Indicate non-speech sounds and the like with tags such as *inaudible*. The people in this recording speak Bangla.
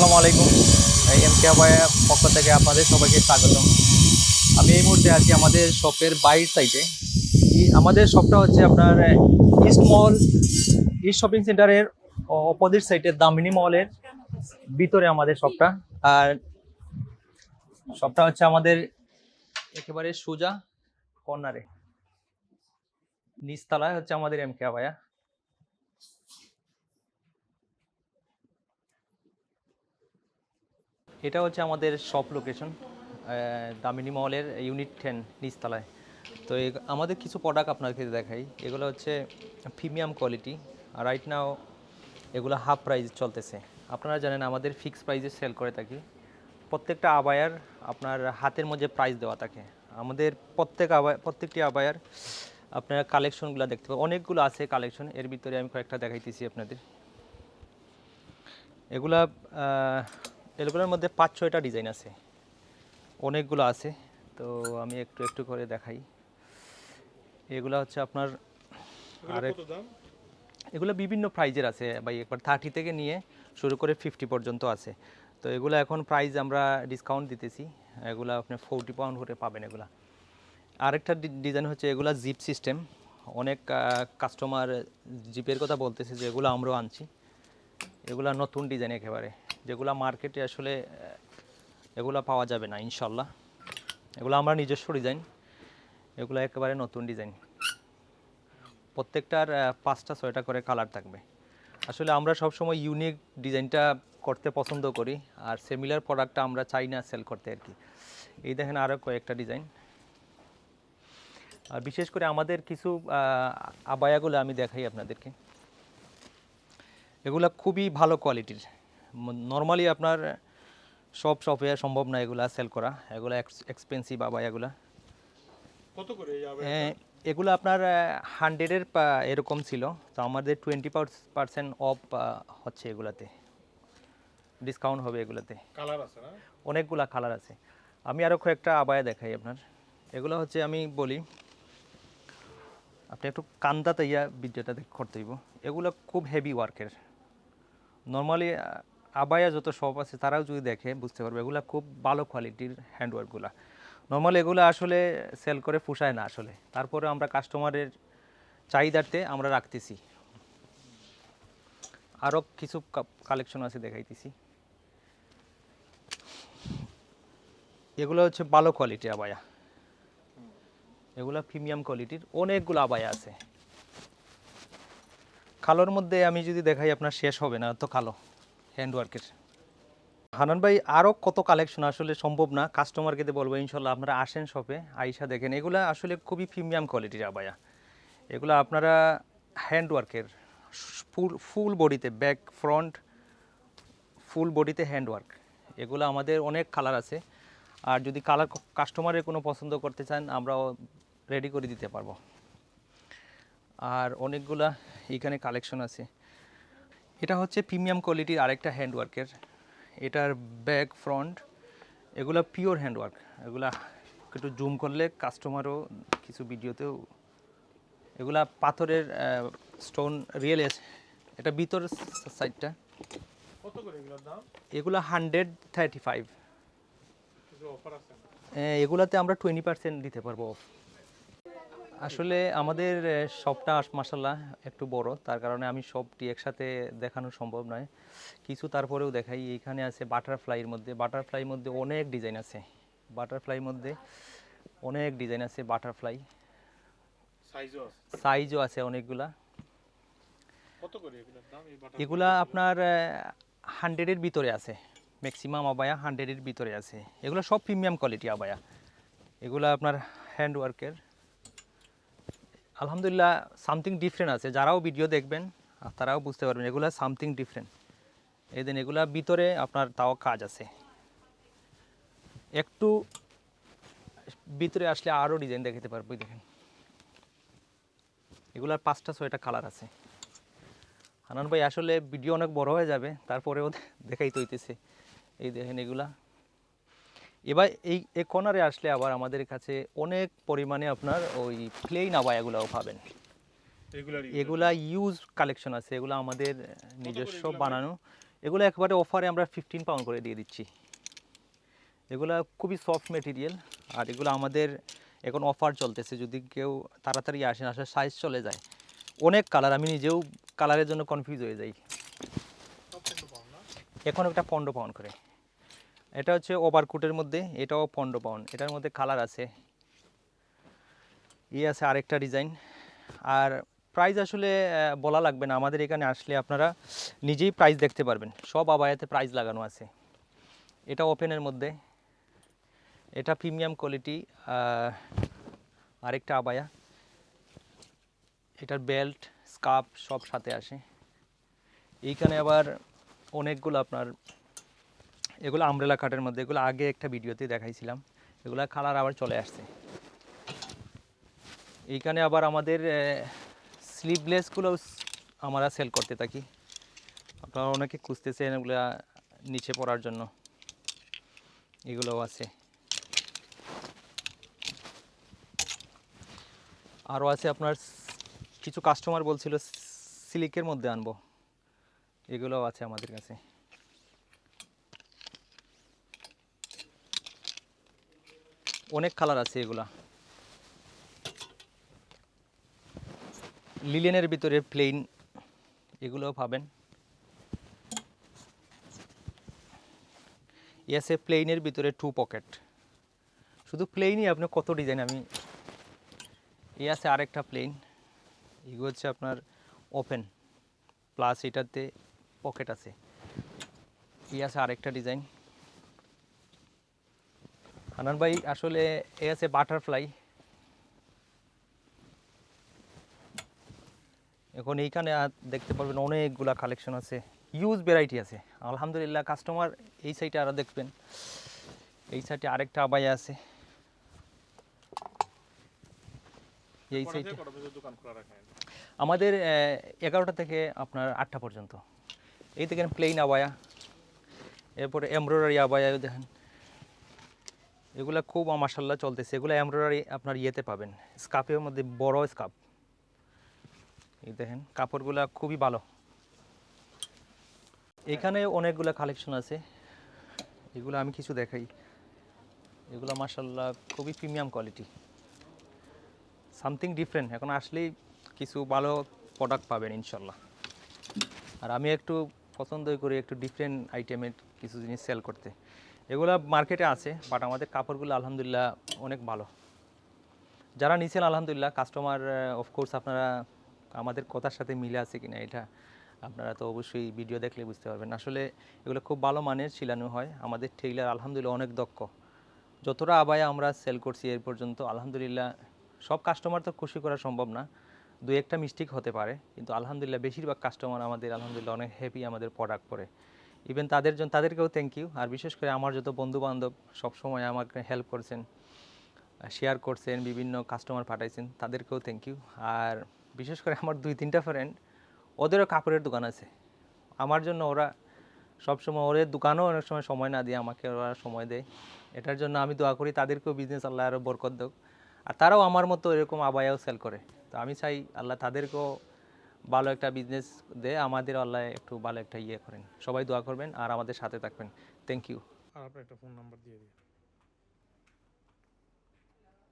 আসসালামু আলাইকুম। এম কে আবায়া পক্ষ থেকে আপনাদের সবাইকে স্বাগতম। আমি এই মুহূর্তে আছি আমাদের শপের বাইর সাইডে আমাদের শপটা হচ্ছে আপনার ইস্ট মল ইস্ট শপিং সেন্টারের অপোজিট সাইডে দামিনী মলের ভিতরে আমাদের শপটা। আর শপটা হচ্ছে আমাদের একেবারে সোজা কর্নারে। নিচতলায় হচ্ছে আমাদের এম কে আবায়া। এটা হচ্ছে আমাদের শপ লোকেশন দামিনী মলের ইউনিট টেন নিচতলায়। তো আমাদের কিছু প্রোডাক্ট আপনাকে দেখাই। এগুলো হচ্ছে প্রিমিয়াম কোয়ালিটি আর রাইট নাও এগুলো হাফ প্রাইস চলতেছে। আপনারা জানেন আমাদের ফিক্স প্রাইসে সেল করে থাকি। প্রত্যেকটা আবায়ার আপনার হাতের মধ্যে প্রাইস দেওয়া থাকে। আমাদের প্রত্যেক আবায়, প্রত্যেকটি আবায়ার আপনারা কালেকশনগুলো দেখতে পাবেন। অনেকগুলো আছে কালেকশন এর ভিতরে আমি কয়েকটা দেখাইতেছি আপনাদের। এগুলা এগুলোর মধ্যে পাঁচ ছয়টা ডিজাইন আছে। অনেকগুলো আছে তো আমি একটু একটু করে দেখাই। এগুলো হচ্ছে আপনার আরেক এগুলো বিভিন্ন প্রাইজের আছে ভাই একবার থার্টি থেকে নিয়ে শুরু করে ফিফটি পর্যন্ত আছে। তো এগুলো এখন প্রাইস আমরা ডিসকাউন্ট দিতেছি এগুলো আপনি ফোরটি পাউন্ড করে পাবেন এগুলা। আরেকটা ডিজাইন হচ্ছে এগুলা জিপ সিস্টেম অনেক কাস্টমার জিপের কথা বলতেছে যে এগুলো আমরাও আনছি। এগুলো নতুন ডিজাইন একেবারে। যেগুলা মার্কেটে আসলে এগুলো পাওয়া যাবে না, ইনশাল্লাহ। এগুলো আমরা নিজস্ব ডিজাইন এগুলো একেবারে নতুন ডিজাইন প্রত্যেকটার পাঁচটা, ছয়টা করে কালার থাকবে। আসলে আমরা সবসময় ইউনিক ডিজাইনটা করতে পছন্দ করি, আর সিমিলার প্রোডাক্টটা আমরা চাই না সেল করতে আর কি। এই দেখেন আরও কয়েকটা ডিজাইন আর বিশেষ করে আমাদের কিছু আবায়াগুলো আমি দেখাই আপনাদেরকে। এগুলো খুবই ভালো কোয়ালিটির নর্মালি আপনার সব শপে সম্ভব না এগুলা সেল করা। এগুলা এক্সপেন্সিভ আবাই এগুলা। কত করে হ্যাঁ, এগুলো আপনার হান্ড্রেডের এরকম ছিল। তো আমাদের টোয়েন্টি পার্সেন্ট অফ হচ্ছে এগুলাতে। ডিসকাউন্ট হবে এগুলাতে। কালার আছে না? অনেকগুলা কালার আছে। আমি আরও কয়েকটা আবায়া দেখাই আপনার। এগুলো হচ্ছে আমি বলি আপনি একটু কান্দা তাইয়া ভিডিওটা দেখ করতে হইব। এগুলো খুব হেভি ওয়ার্কের নর্মালি আবায়া যত শপ আছে, তারাও যদি দেখে, বুঝতে পারবে। এগুলো খুব ভালো কোয়ালিটির হ্যান্ডওয়ার্কগুলো নর্মাল এগুলো আসলে সেল করে পুষায় না আসলে। তারপরে আমরা কাস্টমারের চাহিদার্থে আমরা রাখতেছি। আরও কিছু কালেকশন আছে দেখাইতেছি। এগুলো হচ্ছে ভালো কোয়ালিটির আবায়া। এগুলো প্রিমিয়াম কোয়ালিটির অনেকগুলো আবায়া আছে। কালোর মধ্যে আমি যদি দেখাই, আপনার শেষ হবে না, তো কালো হ্যান্ডওয়ার্কের হানান ভাই আরও কত কালেকশন আসলে সম্ভব না? কাস্টমারকে বলব, ইনশাল্লাহ আপনারা আসেন শপে আইসা দেখেন। এগুলো আসলে খুবই প্রিমিয়াম কোয়ালিটির আবায়া। এগুলো আপনারা হ্যান্ডওয়ার্কের ফুল ফুল বডিতে, ব্যাক, ফ্রন্ট, ফুল বডিতে হ্যান্ডওয়ার্ক এগুলো আমাদের অনেক কালার আছে। আর যদি কালার কাস্টমারের কোনো পছন্দ করতে চান, আমরাও রেডি করে দিতে পারব। আর অনেকগুলা এখানে কালেকশন আছে। এটা হচ্ছে প্রিমিয়াম কোয়ালিটির আরেকটা হ্যান্ডওয়ার্কের। এটার ব্যাক ফ্রন্ট এগুলো পিওর হ্যান্ডওয়ার্ক। এগুলা একটু জুম করলে কাস্টমারও কিছু ভিডিওতেও এগুলা পাথরের স্টোন রিয়েল এটা ভিতর সাইডটা কত করে এগুলোর দাম? এগুলো হান্ড্রেড থার্টি ফাইভ এগুলাতে আমরা টোয়েন্টি পার্সেন্ট দিতে পারব off। আসলে আমাদের শপটা মাসাল্লাহ একটু বড়। তার কারণে আমি সবটি একসাথে দেখানো সম্ভব নয়। কিছু তারপরেও দেখাই। এখানে আছে বাটারফ্লাইয়ের মধ্যে। বাটারফ্লাইয়ের মধ্যে অনেক ডিজাইন আছে। বাটারফ্লাইয়ের মধ্যে অনেক ডিজাইন আছে বাটারফ্লাই। সাইজও আছে। সাইজও আছে অনেকগুলা। এগুলা আপনার হান্ড্রেডের ভিতরে আছে। ম্যাক্সিমাম আবায়া হান্ড্রেডের ভিতরে আছে। এগুলো সব প্রিমিয়াম কোয়ালিটি আবায়া। এগুলো আপনার হ্যান্ড ওয়ার্কের। আলহামদুলিল্লাহ সামথিং ডিফারেন্ট আছে। যারাও ভিডিও দেখবেন তারাও বুঝতে পারবেন, এগুলো সামথিং ডিফারেন্ট এই দিন এগুলা ভিতরে আপনার তাও কাজ আছে। একটু ভিতরে আসলে আরও ডিজাইন দেখাতে পারব দেখেন। এগুলার পাঁচটা ছয়টা কালার আছে। হানান ভাই, আসলে ভিডিও অনেক বড় হয়ে যাবে, তারপরেও *laughs* দেখাই তো হইতেছে। এই দেখেন এগুলা। এবার এই এই কর্নারে আসলে আবার আমাদের কাছে অনেক পরিমাণে আপনার ওই প্লেন আবায়াগুলাও পাবেন। এগুলা ইউজ কালেকশন আছে এগুলো আমাদের নিজস্ব বানানো। এগুলো একবারে অফারে আমরা ফিফটিন পাউন্ড করে দিয়ে দিচ্ছি। এগুলো খুবই সফট মেটেরিয়াল আর এগুলো আমাদের এখন অফার চলতেছে। যদি কেউ তাড়াতাড়ি আসেন আসলে সাইজ চলে যায়। অনেক কালার আমি নিজেও কালারের জন্য কনফিউজ হয়ে যাই। এখন একটা পনেরো পাউন্ড করে। এটা হচ্ছে ওভারকুটের মধ্যে, এটাও পনেরো পাউন্ড এটার মধ্যে কালার আছে। ই আছে আরেকটা ডিজাইন আর প্রাইস আসলে বলা লাগবে না, আমাদের এখানে আসলে আপনারা নিজেই প্রাইস দেখতে পারবেন। সব আবায়াতে প্রাইস লাগানো আছে। এটা ওপেনের মধ্যে। এটা প্রিমিয়াম কোয়ালিটি আরেকটা আবায়া। এটার বেল্ট স্কার্ফ সব সাথে আসে। এইখানে আবার অনেকগুলো আপনার এগুলো আমরেলা কাটের মধ্যে, এগুলো আগে একটা ভিডিওতে দেখাইছিলাম। এগুলো কালার আবার চলে আসছে। এইখানে আবার আমাদের স্লিভলেসগুলো আমরা সেল করতে থাকি। আপনারা অনেকে খুঁজতেছেন এগুলো নিচে পড়ার জন্য। এগুলোও আছে। আরও আছে আপনার, কিছু কাস্টমার বলছিল সিলিকের মধ্যে আনব। এগুলোও আছে আমাদের কাছে। অনেক কালার আছে এগুলা। লিলেনের ভিতরে প্লেন এগুলোও পাবেন। এ আছে প্লেনের ভিতরে টু পকেট শুধু প্লেনই আপনি কত ডিজাইন আমি এ আছে আরেকটা প্লেন এগুলো হচ্ছে আপনার ওপেন প্লাস এটাতে পকেট আছে। ই আছে আরেকটা ডিজাইন হানান ভাই আসলে এ আছে বাটারফ্লাই এখন এইখানে দেখতে পারবেন অনেকগুলা কালেকশন আছে। ইউজ ভ্যারাইটি আছে। আলহামদুলিল্লাহ কাস্টমার এই সাইডে আরও দেখবেন। এই সাইডে আরেকটা আবাই আছে। এই সাইডে আমাদের এগারোটা থেকে আপনার আটটা পর্যন্ত। এই দেখেন প্লেন আবায়া। এরপরে এমব্রয়ডারি আবায়া দেখেন। এগুলা খুব মাসাল্লাহ চলতেছে। এগুলো এমব্রয়ডারি আপনার ইয়েতে পাবেন। স্কাপের মধ্যে বড় স্কাপ এই দেখেন, কাপড়গুলা খুবই ভালো। এখানে অনেকগুলো কালেকশন আছে। এগুলো আমি কিছু দেখাই। এগুলো মাসাল্লাহ খুবই প্রিমিয়াম কোয়ালিটি সামথিং ডিফারেন্ট এখন আসলেই কিছু ভালো প্রোডাক্ট পাবেন ইনশাল্লাহ। আর আমি একটু পছন্দই করি একটু ডিফারেন্ট আইটেমের কিছু জিনিস সেল করতে। এগুলো মার্কেটে আছে বাট আমাদের কাপড়গুলো আলহামদুলিল্লাহ অনেক ভালো। যারা নিছেন আলহামদুলিল্লাহ কাস্টমার অফকোর্স আপনারা আমাদের কথার সাথে মিলে আছে কিনা এটা আপনারা তো অবশ্যই ভিডিও দেখলে বুঝতে পারবেন। আসলে এগুলো খুব ভালো মানের ছিলানো হয়, আমাদের টেইলার আলহামদুলিল্লাহ অনেক দক্ষ। যতটা আবায় আমরা সেল করছি এর পর্যন্ত আলহামদুলিল্লাহ সব কাস্টমার তো খুশি করা সম্ভব না দু একটা মিস্টেক হতে পারে, কিন্তু আলহামদুলিল্লাহ বেশিরভাগ কাস্টমার আমাদের আলহামদুলিল্লাহ অনেক হ্যাপি আমাদের প্রোডাক্ট পরে। ইভেন তাদের জন্য তাদেরকেও থ্যাংক ইউ আর বিশেষ করে আমার যত বন্ধু বান্ধব সবসময় আমাকে হেল্প করছেন শেয়ার করছেন, বিভিন্ন কাস্টমার পাঠাইছেন, তাদেরকেও থ্যাংক ইউ আর বিশেষ করে আমার দুই, তিনটা ফ্রেন্ড ওদেরও কাপড়ের দোকান আছে। আমার জন্য ওরা সবসময় ওদের দোকানও অনেক সময় সময় না দিয়ে আমাকে ওরা সময় দেয়। এটার জন্য আমি দোয়া করি তাদেরকেও বিজনেস আল্লাহ আরও বরকত দেক। আর তারাও আমার মতো এরকম আবায়াও সেল করে। তো আমি চাই আল্লাহ তাদেরকেও ভালো একটা বিজনেস দে, আমাদের আল্লাহ একটু ভালো একটা ইয়ে করেন। সবাই দোয়া করবেন আর আমাদের সাথে থাকবেন। থ্যাংক ইউ আর আপনার একটা ফোন নাম্বার দিয়ে দিন।